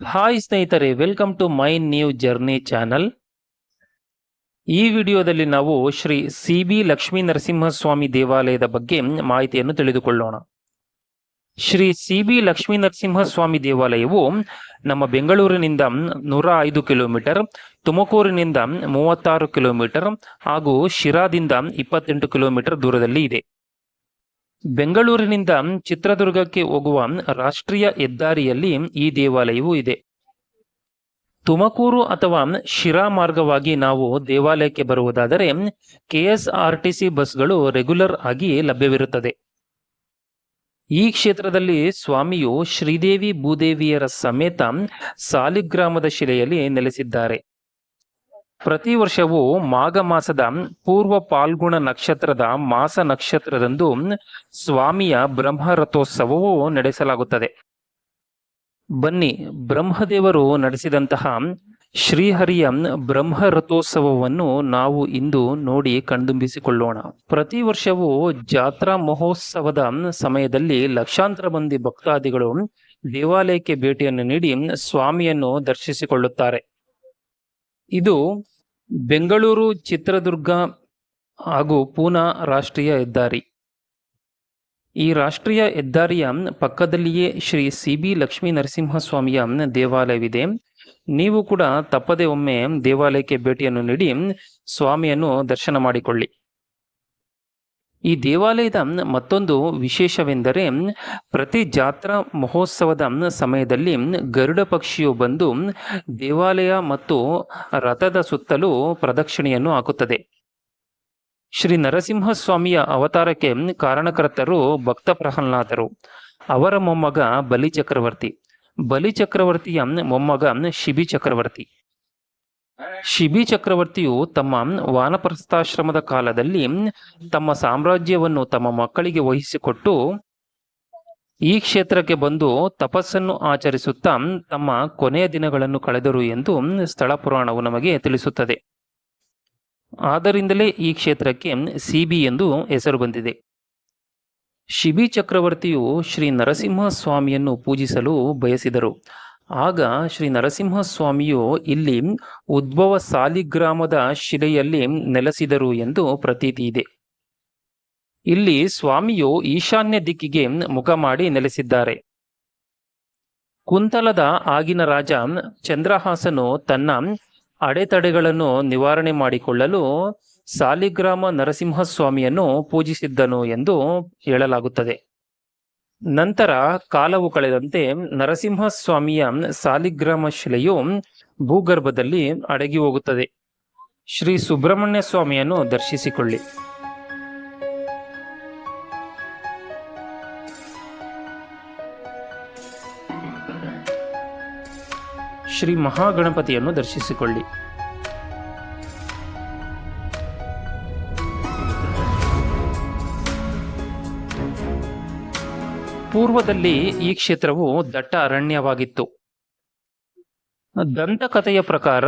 Hi ಸ್ನೇಹಿತರೆ welcome to my new journey channel ಈ ವಿಡಿಯೋದಲ್ಲಿ ನಾವು ಶ್ರೀ ಸಿ ಬಿ ಲಕ್ಷ್ಮೀ ನರಸಿಂಹಸ್ವಾಮಿ ದೇವಾಲಯದ ಬಗ್ಗೆ ಮಾಹಿತಿಯನ್ನು ತಿಳಿದುಕೊಳ್ಳೋಣ. ಶ್ರೀ ಸಿ ಬಿ ಲಕ್ಷ್ಮೀ ನರಸಿಂಹಸ್ವಾಮಿ ದೇವಾಲಯವು ನಮ್ಮ ಬೆಂಗಳೂರಿನಿಂದ ನೂರ ಐದು ಕಿಲೋಮೀಟರ್, ತುಮಕೂರಿನಿಂದ ಮೂವತ್ತಾರು ಕಿಲೋಮೀಟರ್ ಹಾಗೂ ಶಿರಾದಿಂದ ಇಪ್ಪತ್ತೆಂಟು ಕಿಲೋಮೀಟರ್ ದೂರದಲ್ಲಿ ಇದೆ. ಬೆಂಗಳೂರಿನಿಂದ ಚಿತ್ರದುರ್ಗಕ್ಕೆ ಹೋಗುವ ರಾಷ್ಟ್ರೀಯ ಹೆದ್ದಾರಿಯಲ್ಲಿ ಈ ದೇವಾಲಯವು ಇದೆ. ತುಮಕೂರು ಅಥವಾ ಶಿರಾ ಮಾರ್ಗವಾಗಿ ನಾವು ದೇವಾಲಯಕ್ಕೆ ಬರುವುದಾದರೆ ಕೆಎಸ್ಆರ್ಟಿಸಿ ಬಸ್ಗಳು ರೆಗ್ಯುಲರ್ ಆಗಿ ಲಭ್ಯವಿರುತ್ತದೆ. ಈ ಕ್ಷೇತ್ರದಲ್ಲಿ ಸ್ವಾಮಿಯು ಶ್ರೀದೇವಿ ಭೂದೇವಿಯರ ಸಮೇತ ಸಾಲಿಗ್ರಾಮದ ಶಿಲೆಯಲ್ಲಿ ನೆಲೆಸಿದ್ದಾರೆ. ಪ್ರತಿ ವರ್ಷವೂ ಮಾಘ ಮಾಸದ ಪೂರ್ವ ಪಾಲ್ಗುಣ ನಕ್ಷತ್ರದ ಮಾಸ ನಕ್ಷತ್ರದಂದು ಸ್ವಾಮಿಯ ಬ್ರಹ್ಮರಥೋತ್ಸವವು ನಡೆಸಲಾಗುತ್ತದೆ. ಬನ್ನಿ, ಬ್ರಹ್ಮದೇವರು ನಡೆಸಿದಂತಹ ಶ್ರೀಹರಿಯ ಬ್ರಹ್ಮರಥೋತ್ಸವವನ್ನು ನಾವು ಇಂದು ನೋಡಿ ಕಣ್ದುಂಬಿಸಿಕೊಳ್ಳೋಣ. ಪ್ರತಿ ವರ್ಷವೂ ಜಾತ್ರಾ ಮಹೋತ್ಸವದ ಸಮಯದಲ್ಲಿ ಲಕ್ಷಾಂತರ ಮಂದಿ ಭಕ್ತಾದಿಗಳು ದೇವಾಲಯಕ್ಕೆ ಭೇಟಿಯನ್ನು ನೀಡಿ ಸ್ವಾಮಿಯನ್ನು ದರ್ಶಿಸಿಕೊಳ್ಳುತ್ತಾರೆ. ಇದು ಬೆಂಗಳೂರು ಚಿತ್ರದುರ್ಗ ಹಾಗೂ ಪೂನಾ ರಾಷ್ಟ್ರೀಯ ಹೆದ್ದಾರಿ. ಈ ರಾಷ್ಟ್ರೀಯ ಹೆದ್ದಾರಿಯ ಪಕ್ಕದಲ್ಲಿಯೇ ಶ್ರೀ ಸಿ ಬಿ ಲಕ್ಷ್ಮೀ ನರಸಿಂಹಸ್ವಾಮಿಯ ದೇವಾಲಯವಿದೆ. ನೀವು ಕೂಡ ತಪ್ಪದೆ ಒಮ್ಮೆ ದೇವಾಲಯಕ್ಕೆ ಭೇಟಿಯನ್ನು ನೀಡಿ ಸ್ವಾಮಿಯನ್ನು ದರ್ಶನ ಮಾಡಿಕೊಳ್ಳಿ. ಈ ದೇವಾಲಯದ ಮತ್ತೊಂದು ವಿಶೇಷವೆಂದರೆ ಪ್ರತಿ ಜಾತ್ರಾ ಮಹೋತ್ಸವದ ಸಮಯದಲ್ಲಿ ಗರುಡ ಪಕ್ಷಿಯು ಬಂದು ದೇವಾಲಯ ಮತ್ತು ರಥದ ಸುತ್ತಲೂ ಪ್ರದಕ್ಷಿಣೆಯನ್ನು ಹಾಕುತ್ತದೆ. ಶ್ರೀ ನರಸಿಂಹಸ್ವಾಮಿಯ ಅವತಾರಕ್ಕೆ ಕಾರಣಕರ್ತರು ಭಕ್ತ ಪ್ರಹ್ಲಾದರು. ಅವರ ಮೊಮ್ಮಗ ಬಲಿ ಚಕ್ರವರ್ತಿ. ಬಲಿ ಚಕ್ರವರ್ತಿಯ ಮೊಮ್ಮಗ ಶಿಬಿ ಚಕ್ರವರ್ತಿ. ಶಿಬಿ ಚಕ್ರವರ್ತಿಯು ತಮ್ಮ ವಾನಪ್ರಸ್ಥಾಶ್ರಮದ ಕಾಲದಲ್ಲಿ ತಮ್ಮ ಸಾಮ್ರಾಜ್ಯವನ್ನು ತಮ್ಮ ಮಕ್ಕಳಿಗೆ ವಹಿಸಿಕೊಟ್ಟು ಈ ಕ್ಷೇತ್ರಕ್ಕೆ ಬಂದು ತಪಸ್ಸನ್ನು ಆಚರಿಸುತ್ತಾ ತಮ್ಮ ಕೊನೆಯ ದಿನಗಳನ್ನು ಕಳೆದರು ಎಂದು ಸ್ಥಳ ಪುರಾಣವು ನಮಗೆ ತಿಳಿಸುತ್ತದೆ. ಆದ್ದರಿಂದಲೇ ಈ ಕ್ಷೇತ್ರಕ್ಕೆ ಸಿಬಿ ಎಂದು ಹೆಸರು ಬಂದಿದೆ. ಶಿಬಿ ಚಕ್ರವರ್ತಿಯು ಶ್ರೀ ನರಸಿಂಹ ಸ್ವಾಮಿಯನ್ನು ಪೂಜಿಸಲು ಬಯಸಿದರು. ಆಗ ಶ್ರೀ ನರಸಿಂಹಸ್ವಾಮಿಯು ಇಲ್ಲಿ ಉದ್ಭವ ಸಾಲಿಗ್ರಾಮದ ಶಿಲೆಯಲ್ಲಿ ನೆಲೆಸಿದರು ಎಂದು ಪ್ರತೀತಿ ಇದೆ. ಇಲ್ಲಿ ಸ್ವಾಮಿಯು ಈಶಾನ್ಯ ದಿಕ್ಕಿಗೆ ಮುಖ ಮಾಡಿ ನೆಲೆಸಿದ್ದಾರೆ. ಕುಂತಲದ ಆಗಿನ ರಾಜ ಚಂದ್ರಹಾಸನು ತನ್ನ ಅಡೆತಡೆಗಳನ್ನು ನಿವಾರಣೆ ಮಾಡಿಕೊಳ್ಳಲು ಸಾಲಿಗ್ರಾಮ ನರಸಿಂಹಸ್ವಾಮಿಯನ್ನು ಪೂಜಿಸಿದ್ದನು ಎಂದು ಹೇಳಲಾಗುತ್ತದೆ. ನಂತರ ಕಾಲವು ಕಳೆದಂತೆ ನರಸಿಂಹಸ್ವಾಮಿಯ ಸಾಲಿಗ್ರಾಮ ಶಿಲೆಯು ಭೂಗರ್ಭದಲ್ಲಿ ಅಡಗಿ ಹೋಗುತ್ತದೆ. ಶ್ರೀ ಸುಬ್ರಹ್ಮಣ್ಯ ಸ್ವಾಮಿಯನ್ನು ದರ್ಶಿಸಿಕೊಳ್ಳಿ. ಶ್ರೀ ಮಹಾಗಣಪತಿಯನ್ನು ದರ್ಶಿಸಿಕೊಳ್ಳಿ. ಪೂರ್ವದಲ್ಲಿ ಈ ಕ್ಷೇತ್ರವು ದಟ್ಟ ಅರಣ್ಯವಾಗಿತ್ತು ದಂತಕಥೆಯ ಪ್ರಕಾರ,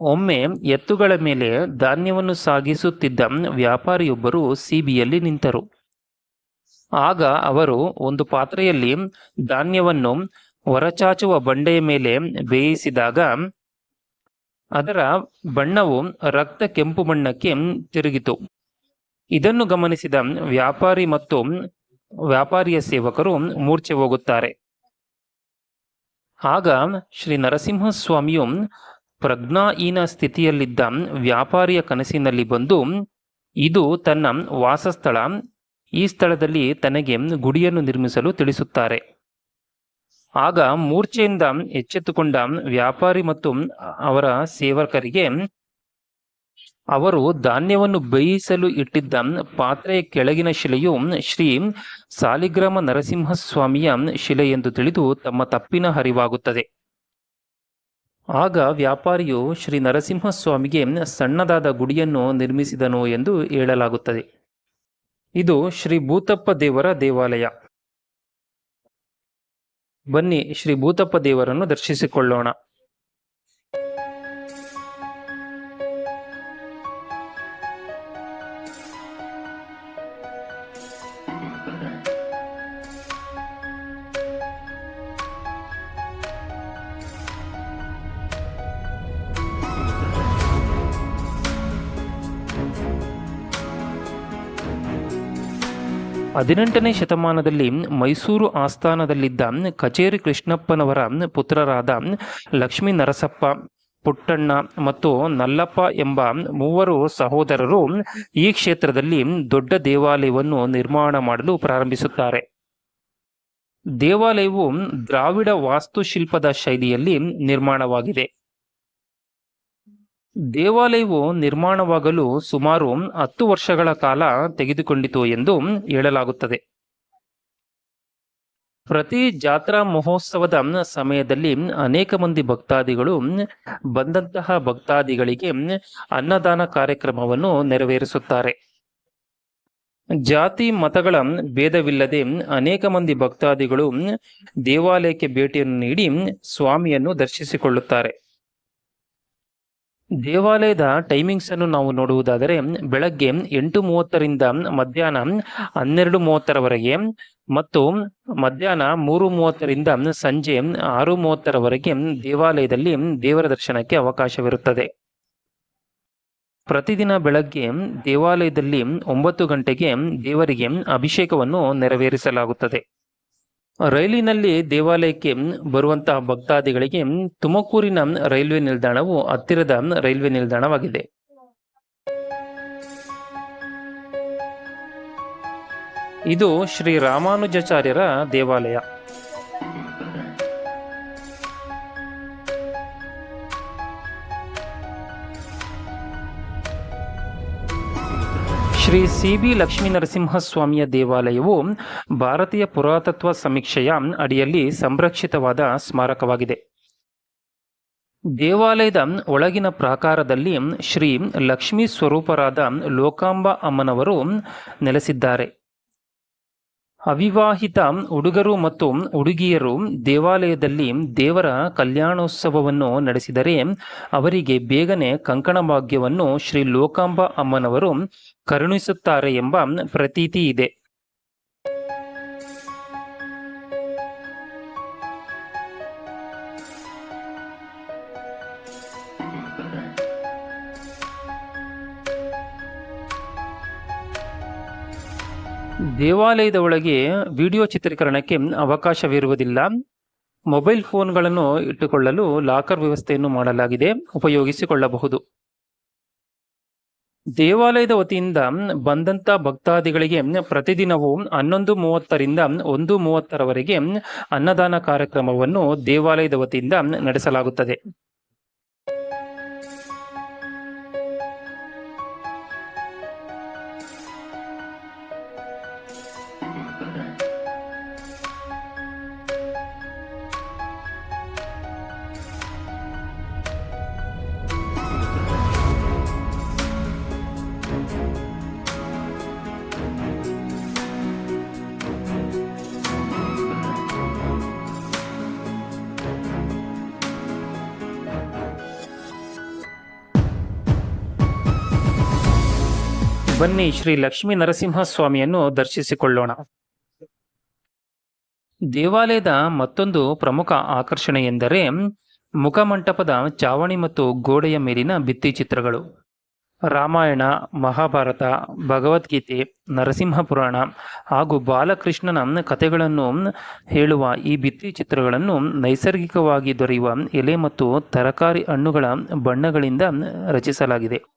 ಒಮ್ಮೆ ಎತ್ತುಗಳ ಮೇಲೆ ಧಾನ್ಯವನ್ನು ಸಾಗಿಸುತ್ತಿದ್ದ ವ್ಯಾಪಾರಿಯೊಬ್ಬರು ಸಿಬಿಯಲ್ಲಿ ನಿಂತರು. ಆಗ ಅವರು ಒಂದು ಪಾತ್ರೆಯಲ್ಲಿ ಧಾನ್ಯವನ್ನು ಹೊರಚಾಚುವ ಬಂಡೆಯ ಮೇಲೆ ಬೇಯಿಸಿದಾಗ, ಅದರ ಬಣ್ಣವು ರಕ್ತ ಕೆಂಪು ಬಣ್ಣಕ್ಕೆ ತಿರುಗಿತು. ಇದನ್ನು ಗಮನಿಸಿದ ವ್ಯಾಪಾರಿ ಮತ್ತು ವ್ಯಾಪಾರಿಯ ಸೇವಕರು ಮೂರ್ಛೆ ಹೋಗುತ್ತಾರೆ. ಆಗ ಶ್ರೀ ನರಸಿಂಹಸ್ವಾಮಿಯು ಪ್ರಜ್ಞಾಹೀನ ಸ್ಥಿತಿಯಲ್ಲಿದ್ದ ವ್ಯಾಪಾರಿಯ ಕನಸಿನಲ್ಲಿ ಬಂದು, ಇದು ತನ್ನ ವಾಸಸ್ಥಳ, ಈ ಸ್ಥಳದಲ್ಲಿ ತನಗೆ ಗುಡಿಯನ್ನು ನಿರ್ಮಿಸಲು ತಿಳಿಸುತ್ತಾರೆ. ಆಗ ಮೂರ್ಛೆಯಿಂದ ಎಚ್ಚೆತ್ತುಕೊಂಡ ವ್ಯಾಪಾರಿ ಮತ್ತು ಅವರ ಸೇವಕರಿಗೆ ಅವರು ಧಾನ್ಯವನ್ನು ಬೇಯಿಸಲು ಇಟ್ಟಿದ್ದ ಪಾತ್ರೆಯ ಕೆಳಗಿನ ಶಿಲೆಯು ಶ್ರೀ ಸಾಲಿಗ್ರಾಮ ನರಸಿಂಹಸ್ವಾಮಿಯ ಶಿಲೆ ಎಂದು ತಿಳಿದು ತಮ್ಮ ತಪ್ಪಿನ ಹರಿವಾಗುತ್ತದೆ. ಆಗ ವ್ಯಾಪಾರಿಯು ಶ್ರೀ ನರಸಿಂಹಸ್ವಾಮಿಗೆ ಸಣ್ಣದಾದ ಗುಡಿಯನ್ನು ನಿರ್ಮಿಸಿದನು ಎಂದು ಹೇಳಲಾಗುತ್ತದೆ. ಇದು ಶ್ರೀ ಭೂತಪ್ಪ ದೇವರ ದೇವಾಲಯ. ಬನ್ನಿ ಶ್ರೀ ಭೂತಪ್ಪ ದೇವರನ್ನು ದರ್ಶಿಸಿಕೊಳ್ಳೋಣ. ಹದಿನೆಂಟನೇ ಶತಮಾನದಲ್ಲಿ ಮೈಸೂರು ಆಸ್ಥಾನದಲ್ಲಿದ್ದ ಕಚೇರಿ ಕೃಷ್ಣಪ್ಪನವರ ಪುತ್ರರಾದ ಲಕ್ಷ್ಮೀ ನರಸಪ್ಪ, ಪುಟ್ಟಣ್ಣ ಮತ್ತು ನಲ್ಲಪ್ಪ ಎಂಬ ಮೂವರು ಸಹೋದರರು ಈ ಕ್ಷೇತ್ರದಲ್ಲಿ ದೊಡ್ಡ ದೇವಾಲಯವನ್ನು ನಿರ್ಮಾಣ ಮಾಡಲು ಪ್ರಾರಂಭಿಸುತ್ತಾರೆ. ದೇವಾಲಯವು ದ್ರಾವಿಡ ವಾಸ್ತುಶಿಲ್ಪದ ಶೈಲಿಯಲ್ಲಿ ನಿರ್ಮಾಣವಾಗಿದೆ. ದೇವಾಲಯವು ನಿರ್ಮಾಣವಾಗಲು ಸುಮಾರು ಹತ್ತು ವರ್ಷಗಳ ಕಾಲ ತೆಗೆದುಕೊಂಡಿತು ಎಂದು ಹೇಳಲಾಗುತ್ತದೆ. ಪ್ರತಿ ಜಾತ್ರಾ ಮಹೋತ್ಸವದ ಸಮಯದಲ್ಲಿ ಅನೇಕ ಮಂದಿ ಭಕ್ತಾದಿಗಳು ಬಂದಂತಹ ಭಕ್ತಾದಿಗಳಿಗೆ ಅನ್ನದಾನ ಕಾರ್ಯಕ್ರಮವನ್ನು ನೆರವೇರಿಸುತ್ತಾರೆ. ಜಾತಿ ಮತಗಳ ಭೇದವಿಲ್ಲದೆ ಅನೇಕ ಮಂದಿ ಭಕ್ತಾದಿಗಳು ದೇವಾಲಯಕ್ಕೆ ಭೇಟಿಯನ್ನು ನೀಡಿ ಸ್ವಾಮಿಯನ್ನು ದರ್ಶಿಸಿಕೊಳ್ಳುತ್ತಾರೆ. ದೇವಾಲಯದ ಟೈಮಿಂಗ್ಸ್ ಅನ್ನು ನಾವು ನೋಡುವುದಾದರೆ, ಬೆಳಗ್ಗೆ ಎಂಟು ಮೂವತ್ತರಿಂದ ಮಧ್ಯಾಹ್ನ ಹನ್ನೆರಡು ಮೂವತ್ತರವರೆಗೆ ಮತ್ತು ಮಧ್ಯಾಹ್ನ ಮೂರು ಮೂವತ್ತರಿಂದ ಸಂಜೆ ಆರು ಮೂವತ್ತರವರೆಗೆ ದೇವಾಲಯದಲ್ಲಿ ದೇವರ ದರ್ಶನಕ್ಕೆ ಅವಕಾಶವಿರುತ್ತದೆ. ಪ್ರತಿದಿನ ಬೆಳಗ್ಗೆ ದೇವಾಲಯದಲ್ಲಿ ಒಂಬತ್ತು ಗಂಟೆಗೆ ದೇವರಿಗೆ ಅಭಿಷೇಕವನ್ನು ನೆರವೇರಿಸಲಾಗುತ್ತದೆ. ರೈಲಿನಲ್ಲಿ ದೇವಾಲಯಕ್ಕೆ ಬರುವಂತಹ ಭಕ್ತಾದಿಗಳಿಗೆ ತುಮಕೂರಿನ ರೈಲ್ವೆ ನಿಲ್ದಾಣವು ಹತ್ತಿರದ ರೈಲ್ವೆ ನಿಲ್ದಾಣವಾಗಿದೆ. ಇದು ಶ್ರೀ ರಾಮಾನುಜಾಚಾರ್ಯರ ದೇವಾಲಯ. ಶ್ರೀ ಸಿ ಬಿ ಲಕ್ಷ್ಮೀನರಸಿಂಹಸ್ವಾಮಿಯ ದೇವಾಲಯವು ಭಾರತೀಯ ಪುರಾತತ್ವ ಸಮೀಕ್ಷೆಯ ಅಡಿಯಲ್ಲಿ ಸಂರಕ್ಷಿತವಾದ ಸ್ಮಾರಕವಾಗಿದೆ. ದೇವಾಲಯದ ಒಳಗಿನ ಪ್ರಾಕಾರದಲ್ಲಿ ಶ್ರೀ ಲಕ್ಷ್ಮೀ ಸ್ವರೂಪರಾದ ಲೋಕಾಂಬ ಅಮ್ಮನವರು ನೆಲೆಸಿದ್ದಾರೆ. ಅವಿವಾಹಿತ ಹುಡುಗರು ಮತ್ತು ಹುಡುಗಿಯರು ದೇವಾಲಯದಲ್ಲಿ ದೇವರ ಕಲ್ಯಾಣೋತ್ಸವವನ್ನು ನಡೆಸಿದರೆ ಅವರಿಗೆ ಬೇಗನೆ ಕಂಕಣ ಭಾಗ್ಯವನ್ನು ಶ್ರೀ ಲೋಕಾಂಬ ಅಮ್ಮನವರು ಕರುಣಿಸುತ್ತಾರೆ ಎಂಬ ಪ್ರತೀತಿ ಇದೆ. ದೇವಾಲಯದ ಒಳಗೆ ವಿಡಿಯೋ ಚಿತ್ರೀಕರಣಕ್ಕೆ ಅವಕಾಶವಿರುವುದಿಲ್ಲ. ಮೊಬೈಲ್ ಫೋನ್ಗಳನ್ನು ಇಟ್ಟುಕೊಳ್ಳಲು ಲಾಕರ್ ವ್ಯವಸ್ಥೆಯನ್ನು ಮಾಡಲಾಗಿದೆ. ಉಪಯೋಗಿಸಿಕೊಳ್ಳಬಹುದು. ದೇವಾಲಯದ ವತಿಯಿಂದ ಬಂದಂತ ಭಕ್ತಾದಿಗಳಿಗೆ ಪ್ರತಿದಿನವೂ ಹನ್ನೊಂದು ಮೂವತ್ತರಿಂದ ಒಂದು ಮೂವತ್ತರವರೆಗೆ ಅನ್ನದಾನ ಕಾರ್ಯಕ್ರಮವನ್ನು ದೇವಾಲಯದ ವತಿಯಿಂದ ನಡೆಸಲಾಗುತ್ತದೆ. ಬನ್ನಿ ಶ್ರೀ ಲಕ್ಷ್ಮೀ ನರಸಿಂಹಸ್ವಾಮಿಯನ್ನು ದರ್ಶಿಸಿಕೊಳ್ಳೋಣ. ದೇವಾಲಯದ ಮತ್ತೊಂದು ಪ್ರಮುಖ ಆಕರ್ಷಣೆ ಎಂದರೆ ಮುಖಮಂಟಪದ ಚಾವಣಿ ಮತ್ತು ಗೋಡೆಯ ಮೇಲಿನ ಭಿತ್ತಿ ಚಿತ್ರಗಳು. ರಾಮಾಯಣ, ಮಹಾಭಾರತ, ಭಗವದ್ಗೀತೆ ನರಸಿಂಹ ಪುರಾಣ ಹಾಗೂ ಬಾಲಕೃಷ್ಣನ ಕಥೆಗಳನ್ನು ಹೇಳುವ ಈ ಭಿತ್ತಿ ಚಿತ್ರಗಳನ್ನು ನೈಸರ್ಗಿಕವಾಗಿ ದೊರೆಯುವ ಎಲೆ ಮತ್ತು ತರಕಾರಿ ಹಣ್ಣುಗಳ ಬಣ್ಣಗಳಿಂದ ರಚಿಸಲಾಗಿದೆ.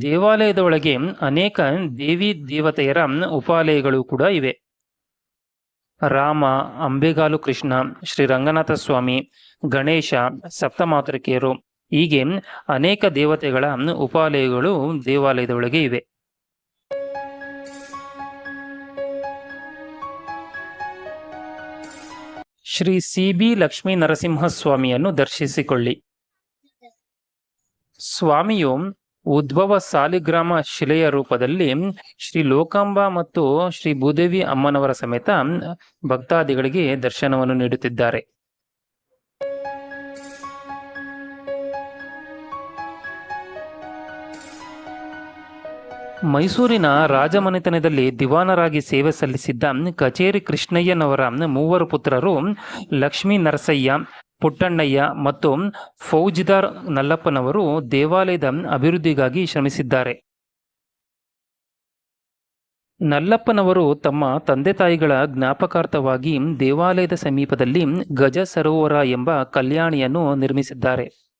ದೇವಾಲಯದ ಒಳಗೆ ಅನೇಕ ದೇವಿ ದೇವತೆಯರ ಉಪಾಲಯಗಳು ಕೂಡ ಇವೆ. ರಾಮ, ಅಂಬೆಗಾಲು ಕೃಷ್ಣ, ಶ್ರೀ ರಂಗನಾಥ ಸ್ವಾಮಿ, ಗಣೇಶ, ಸಪ್ತಮಾತೃಕೆಯರು ಹೀಗೆ ಅನೇಕ ದೇವತೆಗಳ ಉಪಾಲಯಗಳು ದೇವಾಲಯದ ಒಳಗೆ ಇವೆ. ಶ್ರೀ ಸಿ ಬಿ ಲಕ್ಷ್ಮೀ ನರಸಿಂಹಸ್ವಾಮಿಯನ್ನು ದರ್ಶಿಸಿಕೊಳ್ಳಿ. ಸ್ವಾಮಿಯು ಉದ್ಭವ ಸಾಲಿಗ್ರಾಮ ಶಿಲೆಯ ರೂಪದಲ್ಲಿ ಶ್ರೀ ಲೋಕಾಂಬ ಮತ್ತು ಶ್ರೀ ಭೂದೇವಿ ಅಮ್ಮನವರ ಸಮೇತ ಭಕ್ತಾದಿಗಳಿಗೆ ದರ್ಶನವನ್ನು ನೀಡುತ್ತಿದ್ದಾರೆ. ಮೈಸೂರಿನ ರಾಜಮನೆತನದಲ್ಲಿ ದಿವಾನರಾಗಿ ಸೇವೆ ಸಲ್ಲಿಸಿದ್ದ ಕಚೇರಿ ಕೃಷ್ಣಯ್ಯನವರ ಮೂವರು ಪುತ್ರರು ಲಕ್ಷ್ಮೀ ನರಸಯ್ಯ ಪುಟ್ಟಣ್ಣಯ್ಯ ಮತ್ತು ಫೌಜಿದಾರ್ ನಲ್ಲಪ್ಪನವರು ದೇವಾಲಯದ ಅಭಿವೃದ್ಧಿಗಾಗಿ ಶ್ರಮಿಸಿದ್ದಾರೆ. ನಲ್ಲಪ್ಪನವರು ತಮ್ಮ ತಂದೆ ತಾಯಿಗಳ ಜ್ಞಾಪಕಾರ್ಥವಾಗಿ ದೇವಾಲಯದ ಸಮೀಪದಲ್ಲಿ ಗಜ ಸರೋವರ ಎಂಬ ಕಲ್ಯಾಣಿಯನ್ನು ನಿರ್ಮಿಸಿದ್ದಾರೆ.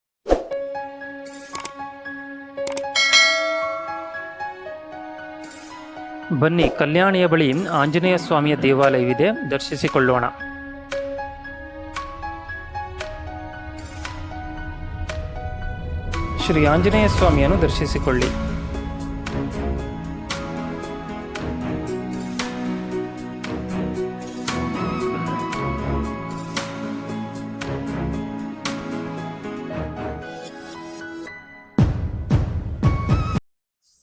ಬನ್ನಿ, ಕಲ್ಯಾಣಿಯ ಬಳಿ ಆಂಜನೇಯ ಸ್ವಾಮಿಯ ದೇವಾಲಯವಿದೆ. ದರ್ಶಿಸಿಕೊಳ್ಳೋಣ. ಶ್ರೀ ಆಂಜನೇಯ ಸ್ವಾಮಿಯನ್ನು ದರ್ಶಿಸಿಕೊಳ್ಳಿ.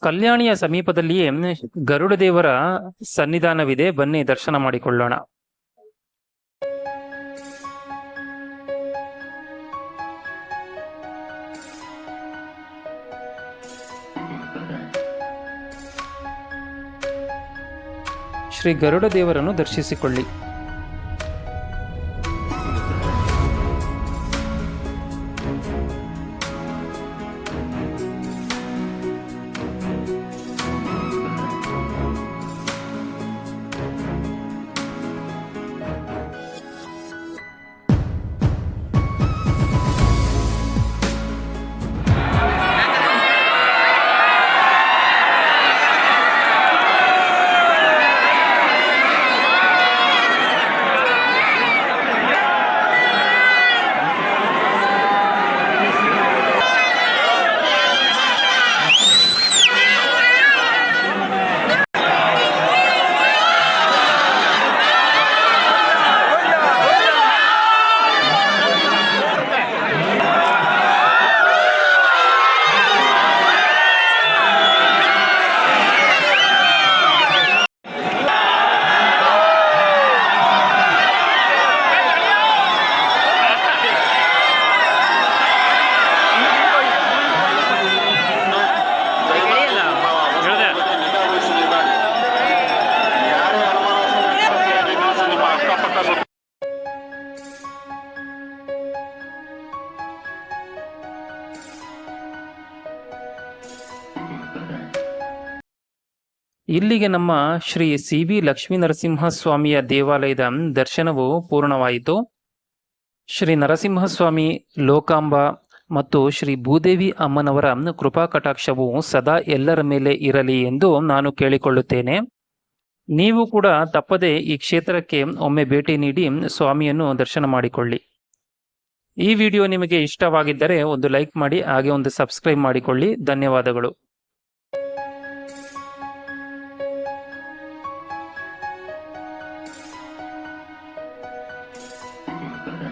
ಕಲ್ಯಾಣಿಯ ಸಮೀಪದಲ್ಲಿಯೇ ಗರುಡ ದೇವರ ಸನ್ನಿಧಾನವಿದೆ. ಬನ್ನಿ ದರ್ಶನ ಮಾಡಿಕೊಳ್ಳೋಣ. ಶ್ರೀ ಗರುಡ ದೇವರನ್ನು ದರ್ಶಿಸಿಕೊಳ್ಳಿ. ಇಲ್ಲಿಗೆ ನಮ್ಮ ಶ್ರೀ ಸಿ ಬಿ ಲಕ್ಷ್ಮೀ ನರಸಿಂಹಸ್ವಾಮಿಯ ದೇವಾಲಯದ ದರ್ಶನವು ಪೂರ್ಣವಾಯಿತು. ಶ್ರೀ ನರಸಿಂಹಸ್ವಾಮಿ ಲೋಕಾಂಬ ಮತ್ತು ಶ್ರೀ ಭೂದೇವಿ ಅಮ್ಮನವರ ಕೃಪಾ ಕಟಾಕ್ಷವು ಸದಾ ಎಲ್ಲರ ಮೇಲೆ ಇರಲಿ ಎಂದು ನಾನು ಕೇಳಿಕೊಳ್ಳುತ್ತೇನೆ. ನೀವು ಕೂಡ ತಪ್ಪದೆ ಈ ಕ್ಷೇತ್ರಕ್ಕೆ ಒಮ್ಮೆ ಭೇಟಿ ನೀಡಿ ಸ್ವಾಮಿಯನ್ನು ದರ್ಶನ ಮಾಡಿಕೊಳ್ಳಿ. ಈ ವಿಡಿಯೋ ನಿಮಗೆ ಇಷ್ಟವಾಗಿದ್ದರೆ ಒಂದು ಲೈಕ್ ಮಾಡಿ, ಹಾಗೆ ಒಂದು ಸಬ್ಸ್ಕ್ರೈಬ್ ಮಾಡಿಕೊಳ್ಳಿ. ಧನ್ಯವಾದಗಳು.